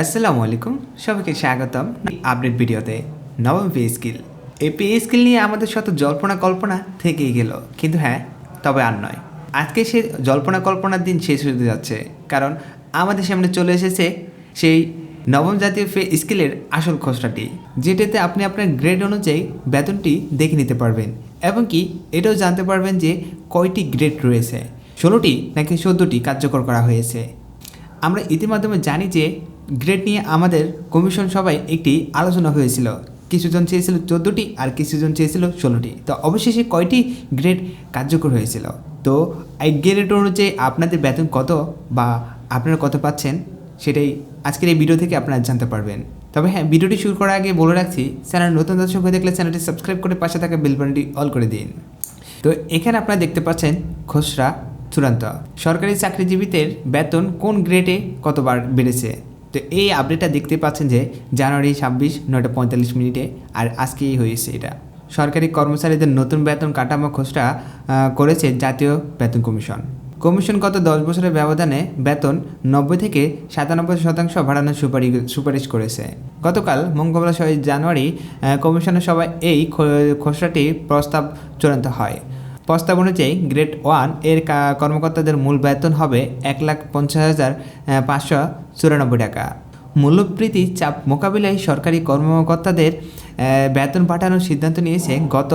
আসসালামু আলাইকুম। সবাইকে স্বাগতম আপডেট ভিডিওতে নবম পে স্কিল এই পে স্কিল নিয়ে আমাদের শত জল্পনা কল্পনা থেকেই গেল। কিন্তু হ্যাঁ তবে আর নয়। আজকে সে জল্পনা কল্পনার দিন শেষ হতে যাচ্ছে। কারণ আমাদের সামনে চলে এসেছে সেই নবম জাতীয় পে স্কিলের আসল খসড়াটি, যেটাতে আপনি আপনার গ্রেড অনুযায়ী বেতনটি দেখে নিতে পারবেন এবং কি এটাও জানতে পারবেন যে কয়টি গ্রেড রয়েছে। ষোলোটি নাকি চোদ্দোটি কার্যকর করা হয়েছে। আমরা ইতিমাধ্যমে জানি যে গ্রেড নিয়ে আমাদের কমিশন সভায় একটি আলোচনা হয়েছিল। কিছুজন চেয়েছিল চোদ্দোটি আর কিছুজন চেয়েছিল ষোলোটি। তো অবশেষে কয়টি গ্রেড কার্যকর হয়েছিল? তো এই গ্রেড অনুযায়ী আপনাদের বেতন কত বা আপনারা কত পাচ্ছেন সেটাই আজকের এই ভিডিও থেকে আপনারা জানতে পারবেন। তবে হ্যাঁ ভিডিওটি শুরু করার আগে বলে রাখছি, চ্যানেল নতুন দর্শক হয়ে দেখলে চ্যানেলটি সাবস্ক্রাইব করে পাশে থাকা বেল বাটনটি অল করে দিন। তো এখানে আপনারা দেখতে পাচ্ছেন খসড়া চূড়ান্ত। সরকারি চাকরিজীবীদের বেতন কোন গ্রেডে কতবার বেড়েছে? তো এই আপডেটটা দেখতে পাচ্ছেন যে জানুয়ারি ছাব্বিশ নয়টা পঁয়তাল্লিশ মিনিটে আর আজকেই হয়েছে এটা। সরকারি কর্মচারীদের নতুন বেতন কাঠামো আহ, করেছে জাতীয় বেতন কমিশন। কমিশন গত দশ বছরের ব্যবধানে বেতন নব্বই থেকে সাতানব্বই শতাংশ বাড়ানোর সুপারিশ সুপারিশ করেছে। গতকাল মঙ্গলবার ছয় জানুয়ারি কমিশনের সভায় এই খসড়াটি প্রস্তাব চূড়ান্ত হয়। প্রস্তাব অনুযায়ী গ্রেড ওয়ানের কর্মকর্তাদের মূল বেতন হবে এক লাখ পঞ্চাশ হাজার পাঁচশো চুরানব্বই টাকা। মূল্যবৃদ্ধি চাপ মোকাবিলায় সরকারি কর্মকর্তাদের বেতন পাঠানোর সিদ্ধান্ত নিয়েছে গত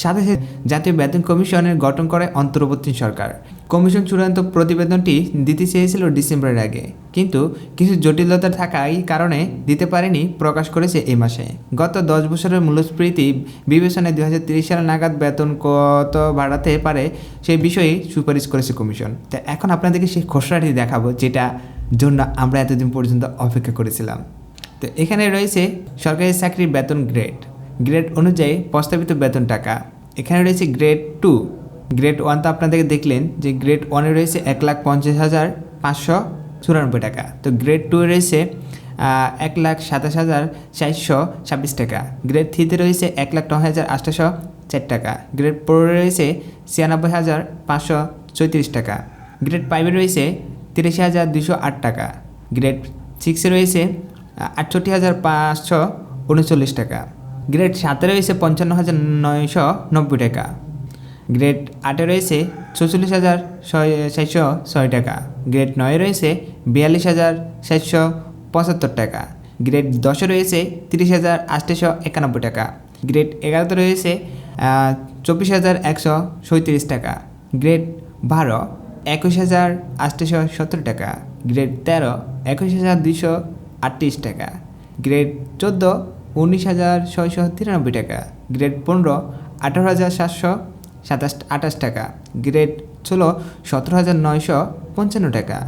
সাতাশে জাতীয় বেতন কমিশনের গঠন করে অন্তর্বর্তী সরকার। কমিশন চূড়ান্ত প্রতিবেদনটি দিতে চেয়েছিল ডিসেম্বরের আগে, কিন্তু কিছু জটিলতা থাকায় কারণে দিতে পারেনি প্রকাশ করেছে এই মাসে। গত দশ বছরের মূল্যস্ফীতি বিবেচনায় দুই হাজার তিরিশ সাল নাগাদ বেতন কত বাড়াতে পারে সেই বিষয়ে সুপারিশ করেছে কমিশন। তা এখন আপনাদেরকে সেই খসড়াটি দেখাবো যেটা জন্য আমরা এতদিন পর্যন্ত অপেক্ষা করেছিলাম। তো এখানে রয়েছে সরকারি চাকরির বেতন গ্রেড গ্রেড অনুযায়ী প্রস্তাবিত বেতন টাকা। এখানে রয়েছে গ্রেড টু গ্রেড ওয়ান তো আপনাদেরকে দেখলেন যে গ্রেড ওয়ানে রয়েছে এক লাখ পঞ্চাশ হাজার পাঁচশো চুরানব্বই টাকা। তো গ্রেড টু রয়েছে এক লাখ সাতাশ হাজার চারশো ছাব্বিশ টাকা। গ্রেড থ্রিতে রয়েছে এক লাখ নয় হাজার আটশোশো চার টাকা। গ্রেড ফোরে রয়েছে ছিয়ানব্বই হাজার পাঁচশো চৌত্রিশ টাকা। গ্রেড ফাইভে রয়েছে তিরাশি হাজার দুশো আট টাকা। গ্রেড সিক্সে রয়েছে আটষট্টি হাজার পাঁচশো উনচল্লিশ টাকা। গ্রেড সাতে রয়েছে পঞ্চান্ন হাজার নয়শো নব্বই টাকা। গ্রেড আটে রয়েছে ছচল্লিশ হাজার ছয় ছয় টাকা। গ্রেড নয়ে রয়েছে বিয়াল্লিশ হাজার সাতশো পঁচাত্তর টাকা। গ্রেড দশে রয়েছে তিরিশ হাজার আটশো একানব্বই টাকা। গ্রেড এগারোতে রয়েছে চব্বিশ হাজার একশো সৈত্রিশ টাকা। গ্রেড বারো, একুশ হাজার আটশো সত্তর টাকা। গ্রেড তেরো, একুশ হাজার দুইশো আটত্রিশ টাকা। গ্রেড চোদ্দ, উনিশ হাজার ছয়শো তিরানব্বই টাকা। গ্রেড পনেরো, আঠারো হাজার সাতশো সাতাশ, আঠাশ টাকা। গ্রেড ষোলো, সতেরো হাজার নয়শো পঞ্চান্ন টাকা।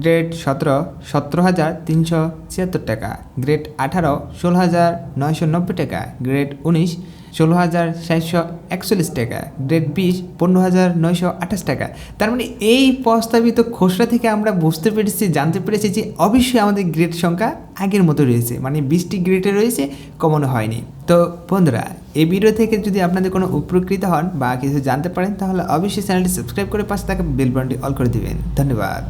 গ্রেড সতেরো সতেরো হাজার তিনশো ছিয়াত্তর টাকা। গ্রেড আঠারো, ষোলো হাজার নয়শো নব্বই টাকা। গ্রেড উনিশ ষোলো হাজার সাতশো একচল্লিশ টাকা গ্রেড বিশ পনেরো হাজার নয়শো আঠাশ টাকা। তার মানে এই প্রস্তাবিত খসড়া থেকে আমরা বুঝতে পেরেছি, জানতে পেরেছি যে অবশ্যই আমাদের গ্রেড সংখ্যা আগের মতো রয়েছে মানে বিশটি গ্রেডে রয়েছে, কমানো হয়নি। তো বন্ধুরা, এই ভিডিও থেকে যদি আপনাদের কোনো উপকৃত হন বা কিছু জানতে পারেন, তাহলে অবশ্যই চ্যানেলটি সাবস্ক্রাইব করে পাশে থাকা বেল বাটনটি অল করে দিবেন। ধন্যবাদ।